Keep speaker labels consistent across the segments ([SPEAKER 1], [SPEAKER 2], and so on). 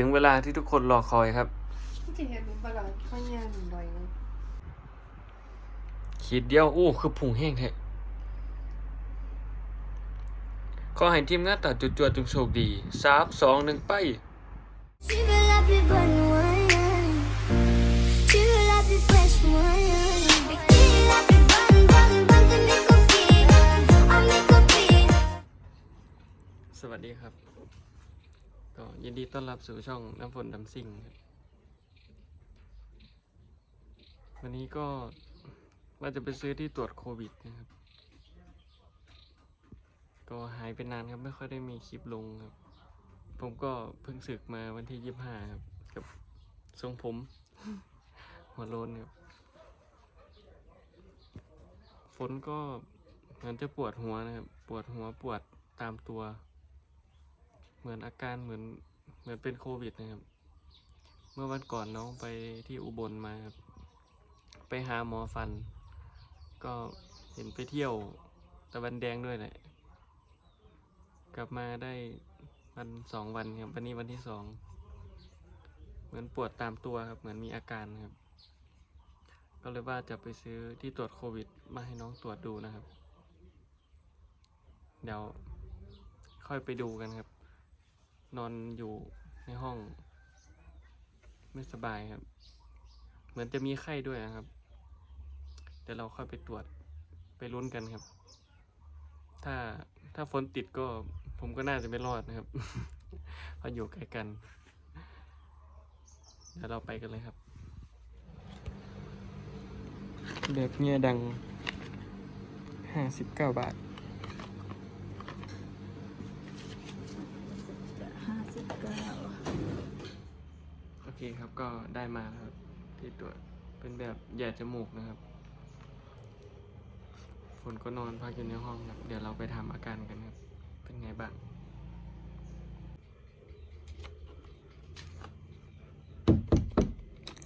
[SPEAKER 1] ถึงเวลาที่ทุกคนรอคอยครับ
[SPEAKER 2] จริงๆอะหนูบาลานข้างยางหนึ่งร้อยนะ
[SPEAKER 1] ขีดเดียวอู้คือผุงแห้งแท้ขอให้ทีมงานตัดจุดจวดๆจงโชคดีสามสองหนึ่งไป
[SPEAKER 3] Tu veux la plus bonne moyenne. Tu veux la plus fraîche moyenne. Mais qui est la plus bonne, bonne, bonne de mes copines? Oh mes copines.
[SPEAKER 1] สวัสดีครับ ก็ยินดีต้อนรับสู่ช่องน้ำฝนดำซิ่งครับวันนี้ก็ว่าจะไปซื้อที่ตรวจโควิดนะครับ ก็หายไปนานครับไม่ค่อยได้มีคลิปลงครับ ผมก็เพิ่งศึกมาวันที่ยี่ห้าครับ กับทรงผม หัวโลนครับฝนก็มือนจะปวดหัวนะครับ ปวดหัวปวดตามตัว เหมือนอาการเหมือนเหมือนเป็นโควิดนะครับ เมื่อวันก่อนน้องไปที่อุบลมาครับไปหาหมอฟัน ก็เห็นไปเที่ยวตะวันแดงด้วยแหละ กลับมาได้วันสองวันครับวันนี้วันที่สองเหมือนปวดตามตัวครับ เหมือนมีอาการครับ ก็เลยว่าจะไปซื้อที่ตรวจโควิด มาให้น้องตรวจดูนะครับ เดี๋ยวค่อยไปดูกันครับ นอนอยู่ในห้อง ไม่สบายครับ เหมือนจะมีไข้ด้วยนะครับ เดี๋ยวเราค่อยไปตรวจไปลุ้นกันครับ ถ้าถ้าฝนติดก็ผมก็น่าจะไม่รอดนะครับเพราะอยู่ใกล้กัน เดี๋ยวเราไปกันเลยครับแบบเงียดังห้าสิบเก้าบาท
[SPEAKER 2] ห้าสิบ เก้า
[SPEAKER 1] โอเคครับก็ได้มาแล้วครับ ที่ตรวจเป็นแบบแย่จมูกนะครับ ฝนก็นอนพักอยู่ในห้องครับ เดี๋ยวเราไปทำอาการกันครับ เป็นไงบ้าง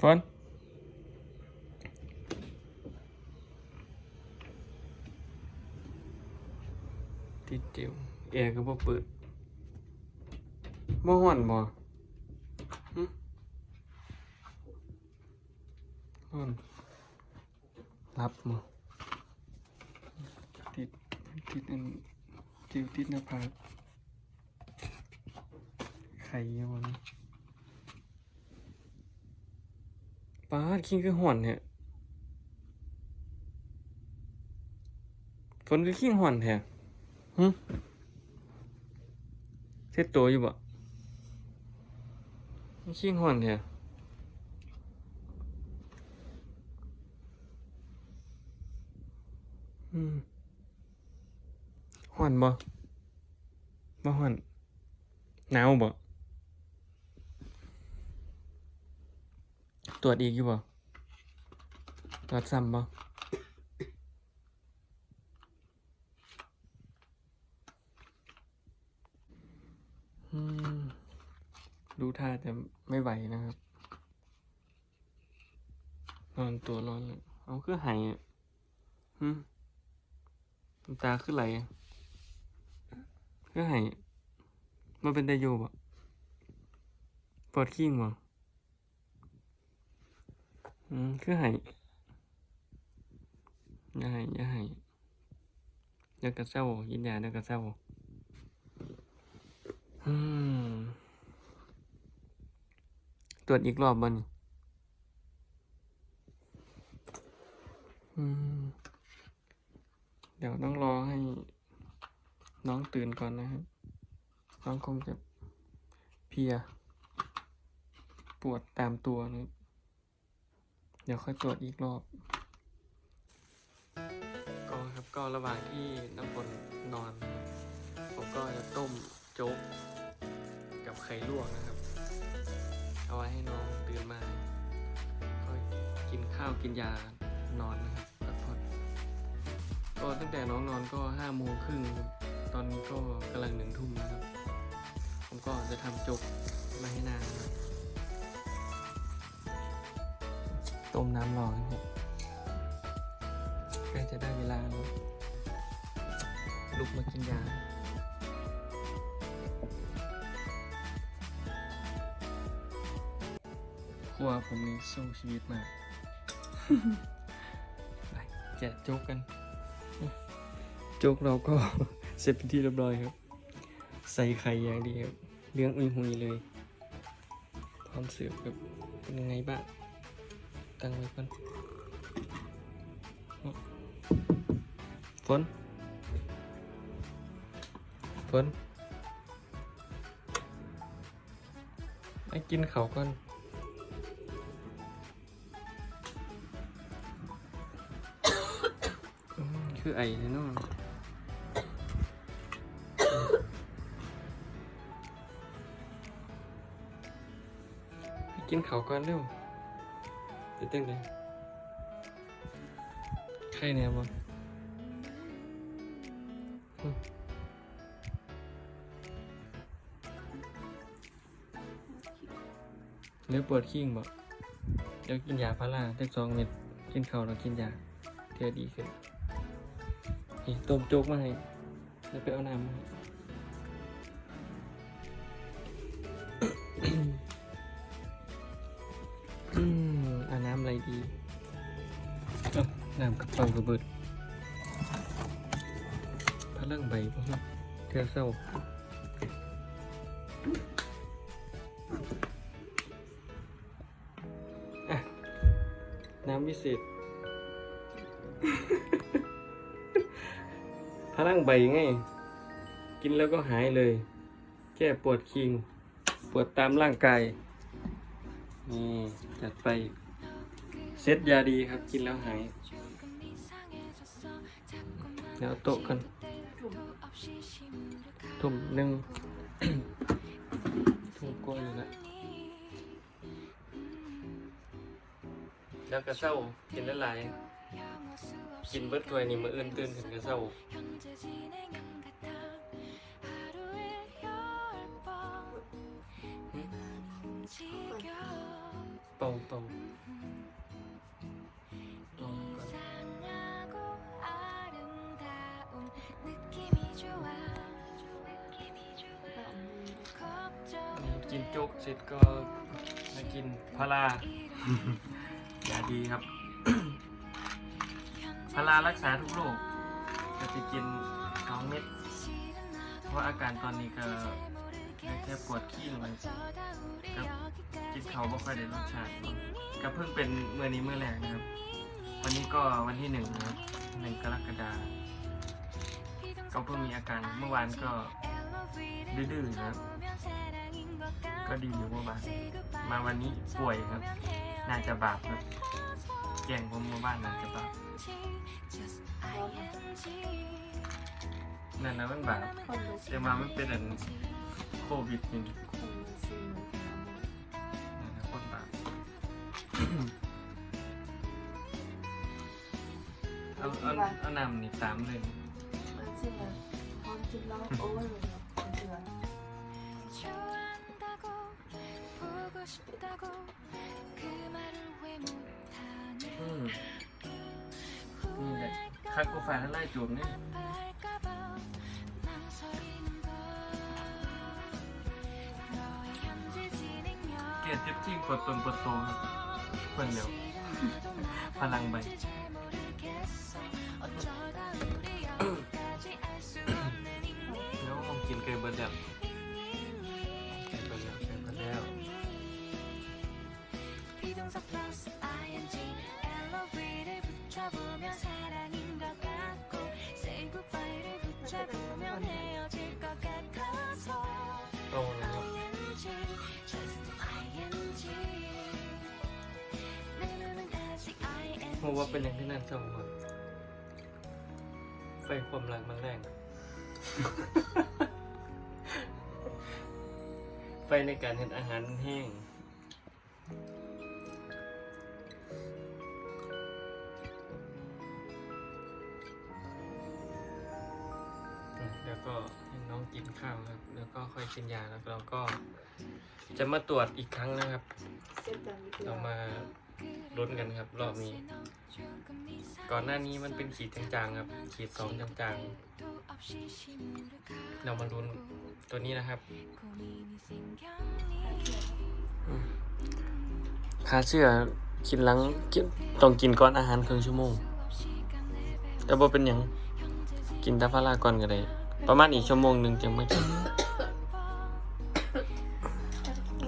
[SPEAKER 1] ฝนติดเจียวแอร์ก็บ่เปิด บ่ฮ้อนบ่อืมรับมาติด ติดอันจิวติดหน้าผากไข่ยังวะนี่ป้าดคิงคือห่อนเนี่ยฝนคือคิงห่อนแท้หึเซ็ตตัวอยู่บ่ คิงห่อนแท้อืมห่อนบ่บ่ห่อนหนาวบ่ตรวจอีกอยู่บ่ตรวจซ้ำบ่ ดูท่าจะไม่ไหวนะครับ นอนตัวร้อนเลยเอาคือหายอะหืมน้ำตาขึ้นไหลอะคือไห้มันเป็นไดโยบ่ปวดขี้งบ่อืมคือไห้อย่าไห้อย่าห้อย่ากระเซ้ากินยาเดี๋ยวกระเซ้าอืม ตรวจอีกรอบบ่นี่เดี๋ยวต้องรอให้ น้องตื่นก่อนนะครับ น้องคงจะเพีย ปวดตามตัวนะเดี๋ยวค่อยตรวจอีกรอบ ก็ครับก็ระหว่างที่น้ำฝนนอน ผมก็จะต้มโจ๊กกับไข่ลวกนะครับ เอาไว้ให้น้องตื่นมาค่อยกินข้าวกินยานอนนะครับพักผ่อนก็ตั้งแต่น้องนอนก็ห้าโมงครึ่งตอนนี้ก็กำลังหนึ่งทุ่มนะครับ ผมก็จะทำจกมาให้นางนะครับต้มน้ำร้อนครับใกล้จะได้เวลาแล้วลุกมากินยา รัวผมนี่สู้ชีวิตมาก ไปแกะโจ๊กกัน โจ๊กเราก็ เสร็จเป็นที่เรียบร้อยครับ ใส่ไข่อย่างดีครับเลี้ยงอุยหุยเลยพร้อมเสิร์ฟครับเป็นยังไงบ้างตั้งไว้ก่อนฝนฝนไอ้กินเขาวก่อน ไอ้เนาะไปกินเขาวก่อนเร็วจะตั้งเลยใครเนี่ยมั้งหรือปวดขี้งบ่เดี๋ยวกินยาพาราได้สองเม็ดกินข้าวแล้วกินยาเพื่อดีขึ้น นี่ต้มโจ๊กมาให้แล้วไปเอาน้ำมาให้อืมเอาน้ำอะไรดีน้ำกระเป๋ากระเบิดพลังใบพวกเทือเศร้าน้ำวิเศษ พลังใบไง กินแล้วก็หายเลย แก้ปวดคิง ปวดตามร่างกาย นี่จัดไป เซตยาดีครับ กินแล้วหายเดี๋ยวโต๊ะกันทุ่มหนึ่งทุ่มกว่าอยู่แล้วแล้วก็เศร้ากินล้หลาย กินเบิดถ้วยนี่มาเอื้อนตื่นถึงก็เศร้าเป่าเป่าเป่าก่อนนี่กินโจ๊กเสร็จก็มากินพารา ยาดีครับ พารารักษาทุกโรคก็จะกินสองเม็ด เพราะอาการตอนนี้ก็แค่ปวดขี้มันกับกินเขาวไม่ค่อยได้รสชาติก็เพิ่งเป็นเมื่อนี้เมื่อแรกนะครับ วันนี้ก็วันที่หนึ่งนะครับหนึ่งกรกฎาคมก็เพิ่งมีอาการเมื่อวานก็ดื้อๆนะครับ ก็ดีอยู่เมื่อวานมาวันนี้ป่วยครับ น่าจะบาปครับ แกล้งผมเมื่อบ้านน่าจะบาป
[SPEAKER 2] ร้อนนะ
[SPEAKER 1] นั่นนะมันบาป
[SPEAKER 2] คนรู้สึ
[SPEAKER 1] แต่
[SPEAKER 2] ก
[SPEAKER 1] มามันเป็นอันโควิดนี่
[SPEAKER 2] คนรู้สึกเหมือนกัน
[SPEAKER 1] นั่นนะคนบาปเอาเอาเอานำนี่ตามเลย
[SPEAKER 2] มันสิแบบพร้อมกินแล้วโอ้ย นี่
[SPEAKER 1] แหละคักกูฝ่ายแล้วไล่จูบนี่เกลียดจิ๊บจิ้งกดตนกดโตครับเพิ่นเดียวพลังใบ โตแล้วเพราะว่าเป็นอย่างที่นั่นเสมอไฟความรักมันแรง ไฟในการเห็นอาหารมันแห้งอื แล้วก็ให้น้องกินข้าวครับ แล้วก็ค่อยกินยาแล้วเราก็จะมาตรวจอีกครั้งนะครับ
[SPEAKER 2] เรา
[SPEAKER 1] มาลุ้นกันครับ รอบนี้ ก่อนหน้านี้มันเป็นขีดจางๆครับ ขีดสองจางๆ เรามาลุ้นตัวนี้นะครับไขาเชื้อกินหลังกินต้องกินก่อนอาหารครึ่งชั่วโมงแต่บ่เป็นหยังกินตาพาราก่อนก็ได้ ประมาณอีกชั่วโมงหนึ่งจังไม่กิน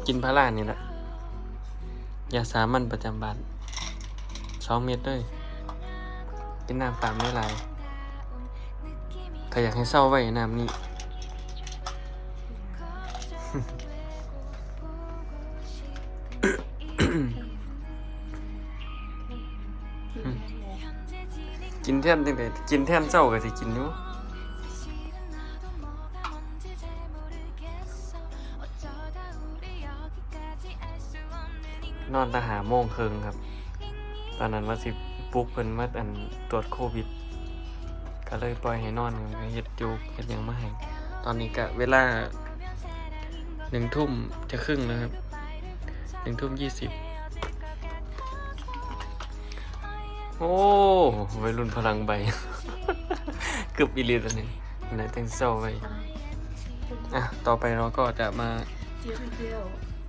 [SPEAKER 1] กินพารานี่แหละยาสามัญประจำบ้านสองเม็ดเลยกินน้ำตามไม่หลถ้าอยากให้เศร้าไว้น้ำนี่
[SPEAKER 2] กินแค่ไหน
[SPEAKER 1] กินแท่งไดกินแท่นเศร้าก็สิกินอยู่ นอนตาหาโมงครึ่งครับ ตอนนั้นว่าสิปุ๊กเพิ่นมาอันตรวจโควิด ก็เลยปล่อยให้นอนกันก็เฮ็ดจูกเฮ็ดหยังมาให้ตอนนี้ก็เวลาหนึ่งทุ่มจะครึ่งแล้วครับหนึ่งทุ่มยี่สิบโอ้วัยรุ่นพลังใบ เกือบอีเลียตอนนี้ไหนแต่งเศร้าไปอะ ต่อไปเราก็จะมา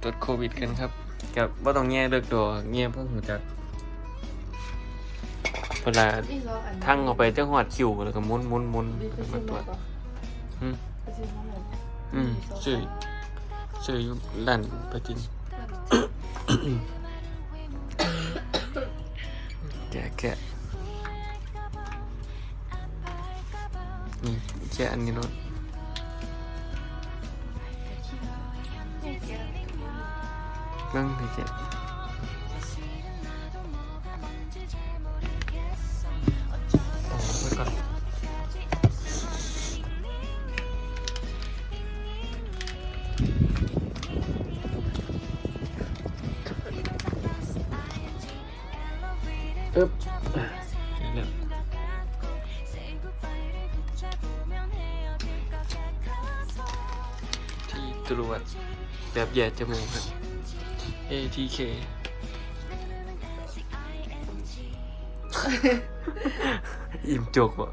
[SPEAKER 1] ตรวจโควิดกันครับ กับว่าต้องแง่เลิกตัวแง่เพื่อหูจักเวลา
[SPEAKER 2] นี่ก็อัน
[SPEAKER 1] ทั้งออกไปเจ้าหอดคิวแล้วก็หมุนหมุนหมุน
[SPEAKER 2] ไปซื้
[SPEAKER 1] มา
[SPEAKER 2] อ
[SPEAKER 1] ตรว
[SPEAKER 2] มา
[SPEAKER 1] จ
[SPEAKER 2] ก่อน
[SPEAKER 1] อืม
[SPEAKER 2] ไปซื้อมาหมด
[SPEAKER 1] อืมซื้อซื้ออยู่ร้านปะจินแกะแกะนี่แกะอันนี้รถ เรื่องนี่แกะเอาไว้ก่อนอึ๊บอะเดี๋ยวที่ตรวจแบบแย่จมูกครับ ATK อิ่มจกว่ะ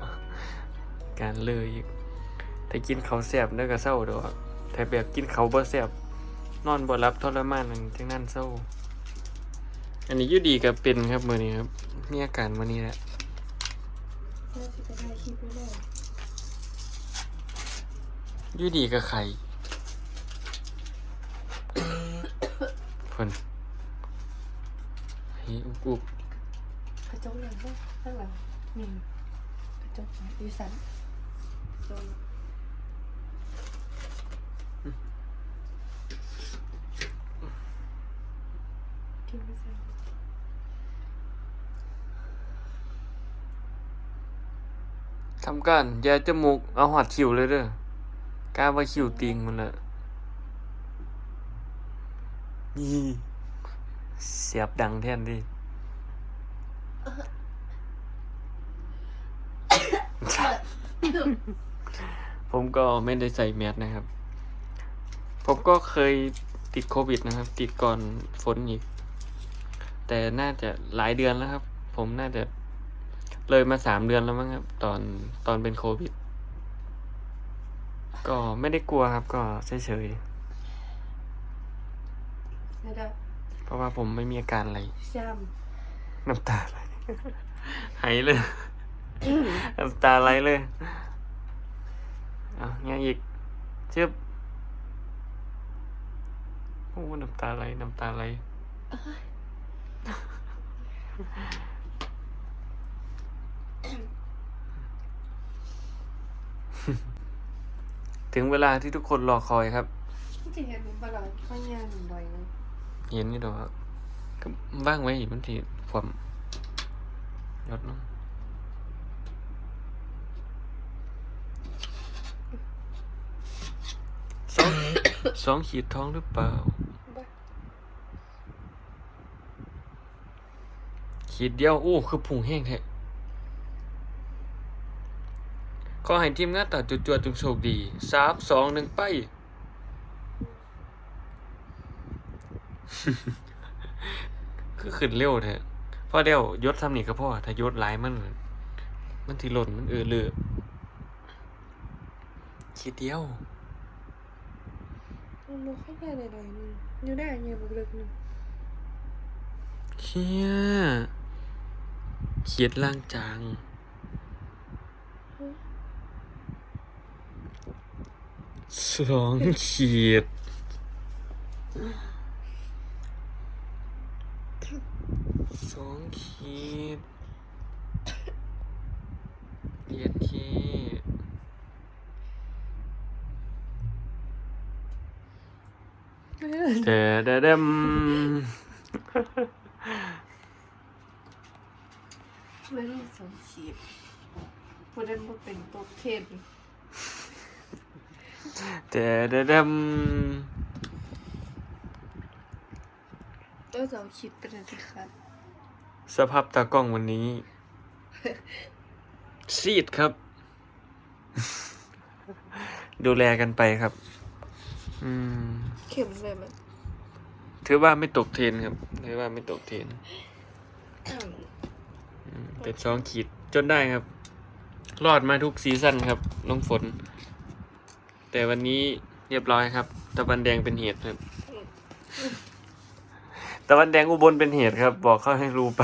[SPEAKER 1] การเลยอีกถ้ากินเขาแสบแล้วก็เศร้าดอกถ้าแบบกินเขาบ่แสบนอนบ่รับทรมานนั่นจังนั้นเศร้า อันนี้ยู่ดีกับเป็นครับมือนี้ครับมีอาการวันนี้แหละ
[SPEAKER 2] ย
[SPEAKER 1] อยู่ดีกับไข่ เพิ่นเฮ้ยอุกอุก
[SPEAKER 2] กระจกอย่างนั้นข้างหลังนี่กระจกอีสันจงกินไม่ใส่
[SPEAKER 1] ทำการยาจมูกเอาหอดคิวเลยเด้อกล้าว่าคิวติงมันละนี่ เสียบดังแท่นดิผมก็ไม่ได้ใส่แมสนะครับ ผมก็เคยติดโควิดนะครับ ติดก่อนฝนอีก แต่น่าจะหลายเดือนแล้วครับ ผมน่าจะเลยมาสามเดือนแล้วมั้งครับ ตอนตอนเป็นโควิด ก็ไม่ได้กลัวครับ ก็เฉย
[SPEAKER 2] นะครับ
[SPEAKER 1] ๆเพราะว่าผมไม่มีอาการอะไร
[SPEAKER 2] ซ้
[SPEAKER 1] น้ำตาไหลหายเลยน้ำตาไหลเลยเอาไงอีกเจ็บโอ้น้ำตาไหลน้ำตาไหลถึงเวลาที่ทุกคนรอคอยครับำ
[SPEAKER 2] จริงๆอันนี้บาลานซ์ข้างย่างหนึ่งดอยนะ
[SPEAKER 1] เห็นนี่ดอกก็ว่างไว้อีกบางทีความยอดเน้องสองสองขีดท้องหรือเปล่า
[SPEAKER 2] บ้า
[SPEAKER 1] ขีดเดียว โอ้ คือผุงแห้งแท้ขอให้ทีมงานตัดจุดจวดจงโชคดีสามสองหนึ่งไป คือขึ้นเร็วแท้พอเดียวยศทำนี่ก็พอถ้ายศหลายมัน มันที่หล่นมันเออเลือขีดเดียว
[SPEAKER 2] มันข้างย่างหน่อยๆนึงอยู่ได้เงี้ยบุกเลิกนึง
[SPEAKER 1] เฮียเขียดล่างจางสองขีด สองขีดเดียดขีดแต่เดะเดม
[SPEAKER 2] ไม่รู้สองขีดพูดได้ว่าเป็นตัวเทน
[SPEAKER 1] แต่เดะเดม
[SPEAKER 2] ตัวสองขีดก็ได้สิครับ
[SPEAKER 1] สภาพตากล้องวันนี้ ซีดครับ ดูแลกันไปครับ อืม
[SPEAKER 2] เข็มเลยมัน
[SPEAKER 1] ถือว่าไม่ตกเทรนครับ ถือว่าไม่ตกเทรนอืมเป็นสองขีดจนได้ครับ รอดมาทุกซีซั่นครับน้องฝน แต่วันนี้เรียบร้อยครับตะวันแดงเป็นเหตุครับ ตะวันแดงอุบลเป็นเหตุครับ บอกเขาให้รู้ไป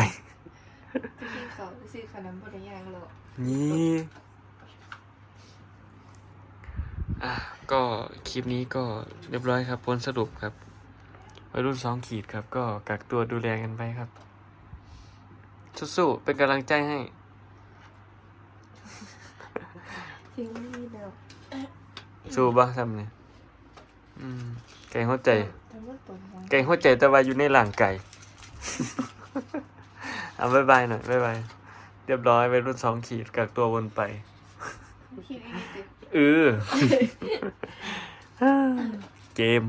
[SPEAKER 2] ที่เขาซื้อขนมบดยางหรอก
[SPEAKER 1] นี่อะก็คลิปนี้ก็เรียบร้อยครับผลสรุปครับวัยรุ่นสองขีดครับ ก็กักตัวดูแลกันไปครับ สู้ๆเป็นกำลังใจให้
[SPEAKER 2] จริงไม่มีแล้ว
[SPEAKER 1] สู้บ้าทำเนี่ยอืม ไก่หัวใจ
[SPEAKER 2] แต่ว่าปวดหัว
[SPEAKER 1] ไก่หัวใจแต่ว่าอยู่ในหลังไก่ เอาบายบายหน่อยบายบายเรียบร้อยวัยรุ่นสองขีดกักตัววนไป
[SPEAKER 2] คิดไม่ดี
[SPEAKER 1] เออเกม